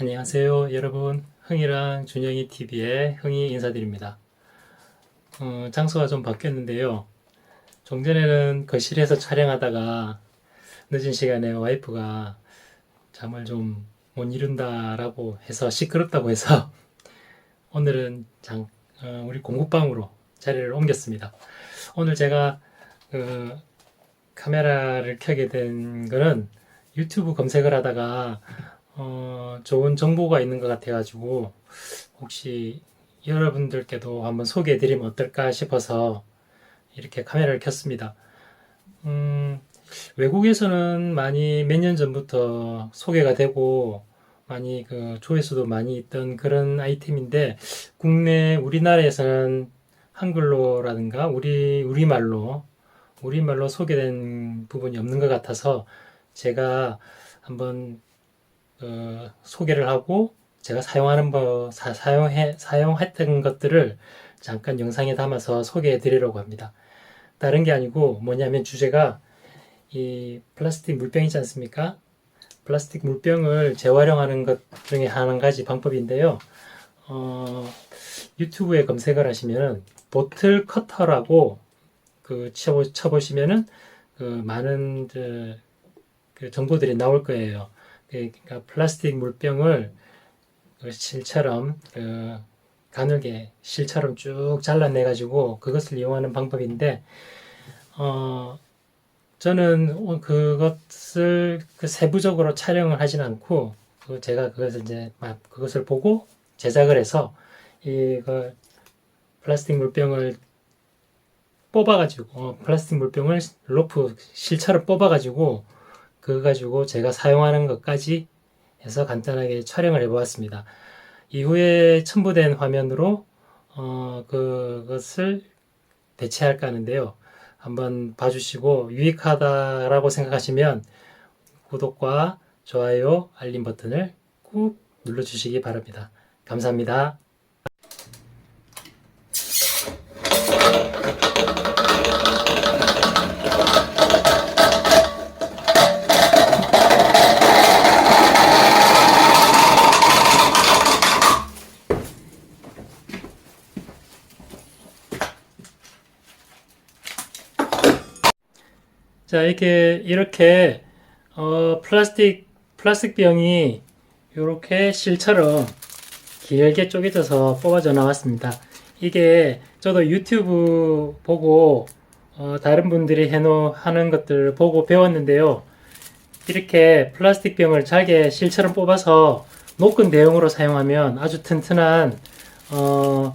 안녕하세요, 여러분. 흥이랑 준영이 TV의 흥이 인사드립니다. 어, 장소가 좀 바뀌었는데요. 종전에는 거실에서 촬영하다가 늦은 시간에 와이프가 잠을 좀 못 이룬다라고 해서 시끄럽다고 해서 오늘은 장, 어, 우리 공부방으로 자리를 옮겼습니다. 오늘 제가 그 카메라를 켜게 된 거는 유튜브 검색을 하다가 어, 좋은 정보가 있는 것 같아가지고 혹시 여러분들께도 한번 소개해드리면 어떨까 싶어서 이렇게 카메라를 켰습니다. 음, 외국에서는 많이 몇 년 전부터 소개가 되고 많이 그 조회수도 많이 있던 그런 아이템인데 국내 우리나라에서는 한글로라든가 우리 우리말로 우리말로 소개된 부분이 없는 것 같아서 제가 한번 어, 소개를 하고 제가 사용하는 법, 사, 사용해, 사용했던 것들을 잠깐 영상에 담아서 소개해 드리려고 합니다. 다른 게 아니고 뭐냐면 주제가 이 플라스틱 물병 있지 않습니까? 플라스틱 물병을 재활용하는 것 중에 한 가지 방법인데요. 어, 유튜브에 검색을 하시면은 보틀 커터라고 그 쳐보, 쳐보시면은 그 많은 그, 그 정보들이 나올 거예요. 그러니까 플라스틱 물병을 그 실처럼 그 가늘게 실처럼 쭉 잘라내 가지고 그것을 이용하는 방법인데 어 저는 그것을 그 세부적으로 촬영을 하진 않고 그 제가 그것을 이제 막 그것을 보고 제작을 해서 이그 플라스틱 물병을 뽑아가지고 어, 플라스틱 물병을 로프 실처럼 뽑아가지고 그거 가지고 제가 사용하는 것까지 해서 간단하게 촬영을 해보았습니다. 이후에 첨부된 화면으로 어, 그것을 대체할까 하는데요. 한번 봐주시고 유익하다라고 생각하시면 구독과 좋아요, 알림 버튼을 꾹 눌러주시기 바랍니다. 감사합니다. 자, 이렇게, 이렇게, 어, 플라스틱, 플라스틱 병이 이렇게 실처럼 길게 쪼개져서 뽑아져 나왔습니다. 이게 저도 유튜브 보고, 어, 다른 분들이 해놓, 하는 것들 보고 배웠는데요. 이렇게 플라스틱 병을 잘게 실처럼 뽑아서 녹근 대용으로 사용하면 아주 튼튼한, 어,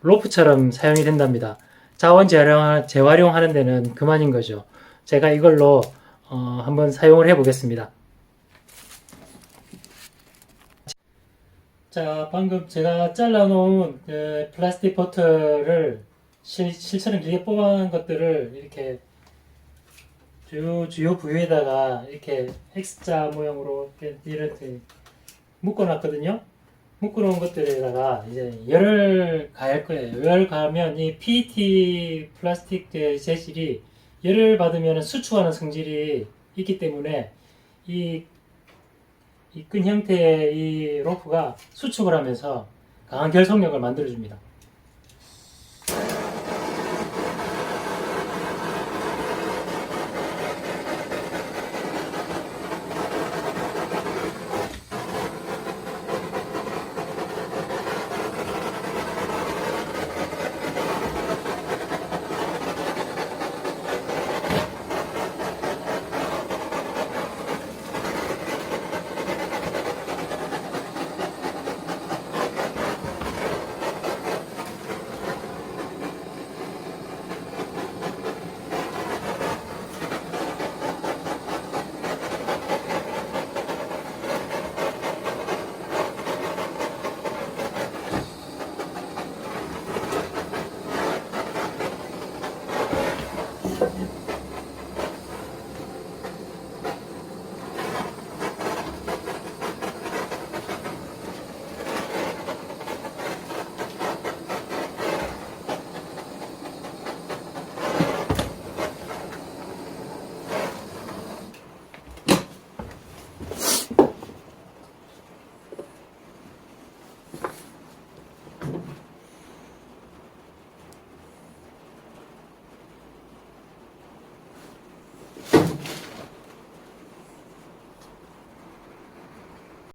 로프처럼 사용이 된답니다. 자원 재활용, 재활용하는 데는 그만인 거죠. 제가 이걸로 어, 한번 사용을 해 보겠습니다. 자, 방금 제가 잘라놓은 그 플라스틱 버터를 실, 실처럼 길게 뽑아놓은 것들을 이렇게 주요, 주요 부위에다가 이렇게 X자 모양으로 이렇게, 묶어놨거든요. 묶어놓은 것들에다가 이제 열을 가할 거예요. 열을 가하면 이 PET 플라스틱 재질이 열을 받으면 수축하는 성질이 있기 때문에 이, 이 끈 형태의 이 로프가 수축을 하면서 강한 결속력을 만들어줍니다.